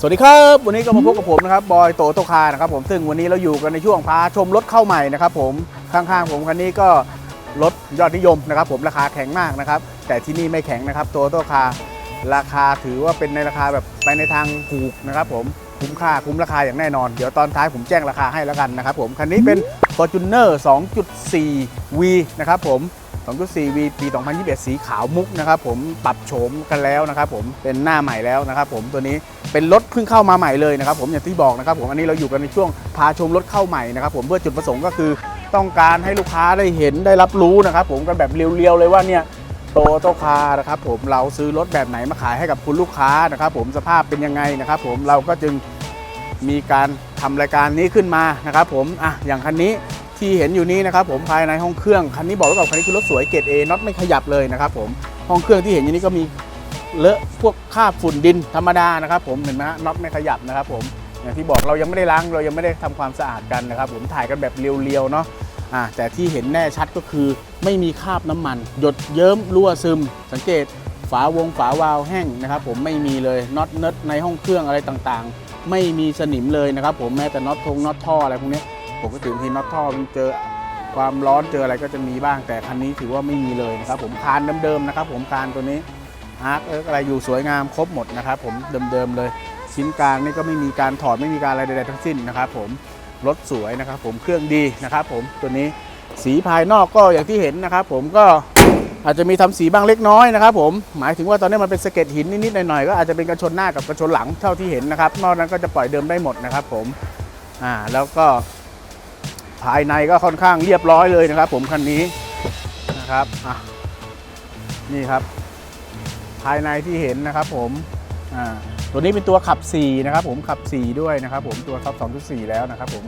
สวัสดีครับ วันนี้ก็มาพบกับผมนะครับบอยโตโตคานะครับผมซึ่งวันนี้เราอยู่กันในช่วงพาชมรถเข้าใหม่นะครับผมข้างๆผมคันนี้ก็รถยอดนิยมนะครับผมราคาแข็งมากนะครับ แต่ที่นี่ไม่แข็งนะครับโตโตคาราคาถือว่าเป็นในราคาแบบไปในทางถูกนะครับผมคุ้มค่าคุ้มราคาอย่างแน่นอน เดี๋ยวตอนท้ายผมแจ้งราคาให้แล้วกันนะครับผมคันนี้เป็น Fortuner 2.4V นะครับผม 2.4V ปี 2021 สีขาวมุกนะครับผมปรับโฉมกันแล้วนะครับผมเป็นหน้าใหม่แล้วนะครับผมตัวนี้ เป็นรถเพิ่งเข้ามาใหม่เลยนะครับผมอย่างที่บอกนะครับผมอันนี้เราอยู่กันในช่วงพาชมรถเข้าใหม่นะครับผมเพื่อจุดประสงค์ก็คือ ต้องการให้ลูกค้าได้เห็นได้รับรู้นะครับผมกันแบบเรียวๆเลยว่าเนี่ยโตโตคาร์นะครับผมเราซื้อรถแบบไหนมาขายให้กับคุณลูกค้านะครับผมสภาพเป็นยังไงนะครับผมเราก็จึงมีการทำรายการนี้ขึ้นมานะครับผมอะอย่างคันนี้ที่เห็นอยู่นี้นะครับผมภายในห้องเครื่องคันนี้บอกไว้ก่อนคันนี้คือรถสวยเกรด A น็อตไม่ขยับเลยนะครับผมห้องเครื่องที่เห็นอยู่นี้ก็มี เลอะพวกคราบฝุ่นดินธรรมดานะครับผมเห็นไหมฮะน็อตไม่ขยับนะครับผมอย่างที่บอกเรายังไม่ได้ล้างเรายังไม่ได้ทำความสะอาดกันนะครับ ผมถ่ายกันแบบเรียวๆเนาะอ่าแต่ที่เห็นแน่ชัดก็คือ ไม่มีคราบน้ำมัน หยดเยิ้มรั่วซึม สังเกตฝาวงฝาวาล์วแห้งนะครับ ผมไม่มีเลยน็อตเนิร์ดในห้องเครื่องอะไรต่างๆ ไม่มีสนิมเลยนะครับ ผมแม้แต่น็อตทงน็อตท่ออะไรพวกนี้ยปกติบางทีน็อตท่อมันเจอความร้อนเจออะไรก็จะมีบ้างแต่คันนี้ถือว่าไม่มีเลยนะครับผมคานเดิมๆนะครับ ผมคานตัวนี้ อาร์คเอิร์กอะไรอยู่สวยงามครบหมดนะครับผมเดิมๆเลย ชิ้นกลางนี่ก็ไม่มีการถอดไม่มีการอะไรใดๆทั้งสิ้นนะครับผมรถสวยนะครับผมเครื่องดีนะครับผมตัวนี้สีภายนอกก็อย่างที่เห็นนะครับผมก็อาจจะมีทำสีบ้างเล็กน้อยนะครับผมหมายถึงว่าตอนนี้มันเป็นสะเก็ดหินนิดๆหน่อยๆก็อาจจะเป็นกระชนหน้ากับกระชนหลังเท่าที่เห็นนะครับ นอกนั้นก็จะปล่อยเดิมได้หมดนะครับผมอ่าแล้วก็ภายในก็ค่อนข้างเรียบร้อยเลยนะครับ ผมคันนี้นะครับอะนี่ครับายในที่เห็นนะครับผมตัวนี้เป็นตัวขับ 4 นะครับผมขับ 4 ด้วยนะครับผมตัวขับ 2.4 แล้วนะครับผม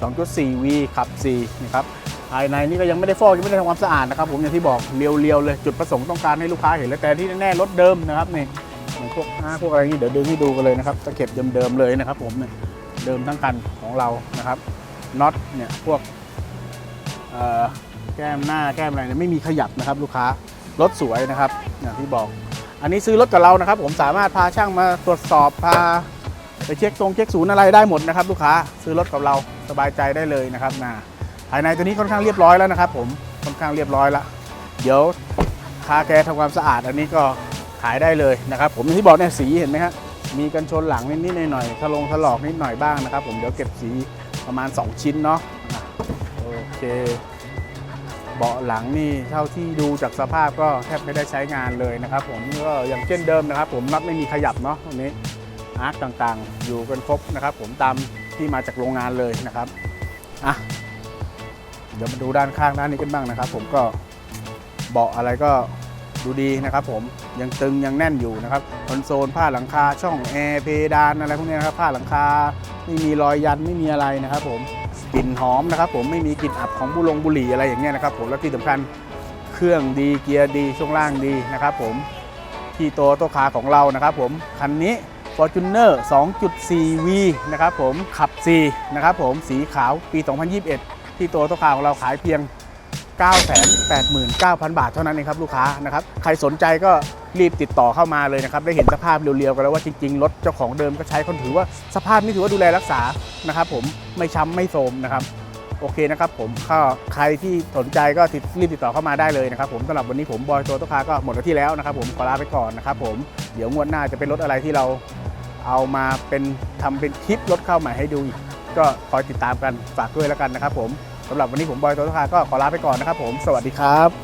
2.4V ขับ 4 นะครับภายในนี่ก็ยังไม่ได้ฟอกยังไม่ได้ทำความสะอาดนะครับผมอย่างที่บอกเรียวๆเลยจุดประสงค์ต้องการให้ลูกค้าเห็นแล้วแต่ที่แน่ๆรถเดิมนะครับนี่พวกอ่าพวกอะไรนี่เดี๋ยวดึงให้ดูกันเลยนะครับตะเข็บเดิมๆเลยนะครับ ผมเนี่ยเดิมทั้งคันของเรานะครับน็อตเนี่ยพวกแก้มหน้าแก้มอะไรเนี่ยไม่มีขยับนะครับ ลูกค้ารถสวยนะครับอย่างที่บอก อันนี้ซื้อรถกับเรานะครับ ผมสามารถพาช่างมาตรวจสอบพาไปเช็คตรงเช็คศูนย์อะไรได้หมดนะครับ ลูกค้าซื้อรถกับเราสบายใจได้เลยนะครับนะภายในตัวนี้ค่อนข้างเรียบร้อยแล้วนะครับ ผมค่อนข้างเรียบร้อยล้วเดี๋ยวคาแกทำความสะอาด อันนี้ก็ขายได้เลยนะครับ ผมอย่างที่บอกเนี่ยสีเห็นไหมครับมีกันชนหลังนิดๆหน่อยๆถลงถลอกนิดหน่อยบ้างนะครับ ผมเดี๋ยวเก็บสีประมาณ 2 ชิ้นเนาะโอเค เบาะหลังนี่เท่าที่ดูจากสภาพก็แทบไม่ได้ใช้งานเลยนะครับ ผมก็อย่างเช่นเดิมนะครับ ผมน็อตไม่มีขยับเนาะตรงนี้อาร์คต่างๆ อยู่กันครบนะครับ ผมตามที่มาจากโรงงานเลยนะครับอะเดี๋ยวมาดูด้านข้างด้านนี้กันบ้างนะครับ ผมก็เบาะอะไรก็ดูดีนะครับผมยังตึงยังแน่นอยู่นะครับคอนโซลผ้าหลังคาช่องแอร์เพดานอะไรพวกนี้นะครับผ้าหลังคาไม่มีรอยยันไม่มีอะไรนะครับผม กลิ่นหอมนะครับผมไม่มีกลิ่นอับของบุลงบุหรี่อะไรอย่างเงี้ยนะครับผมและที่สำคัญเครื่องดีเกียร์ดีช่วงล่างดีนะครับผมที่ตัวตัวขาของเรานะครับผมคันนี้ Fortuner 2.4V นะครับผมขับ C นะครับผมสีขาวปี 2021 ที่ตัวตัวขาของเราขายเพียง 989,000 บาทเท่านั้นเองครับลูกค้านะครับใครสนใจก็รีบติดต่อเข้ามาเลยนะครับได้เห็นสภาพเรียวๆกันแล้วว่าจริงๆรถเจ้าของเดิมก็ใช้คนถือว่าสภาพนี่ถือว่าดูแลรักษานะครับผมไม่ช้ำไม่โทรมนะครับโอเคนะครับผมก็ใครที่สนใจก็รีบติดต่อเข้ามาได้เลยนะครับผมสำหรับวันนี้ผมบอยตัวตุคาก็หมดหน้าที่แล้วนะครับผมขอลาไปก่อนนะครับผมเดี๋ยวงวดหน้าจะเป็นรถอะไรที่เราเอามาเป็นทำเป็นคลิปรถเข้าใหม่ให้ดูก็คอยติดตามกันฝากด้วยแล้วกันนะครับผม สำหรับวันนี้ผมบอยโตโตคาก็ขอลาไปก่อนนะครับผม สวัสดีครับ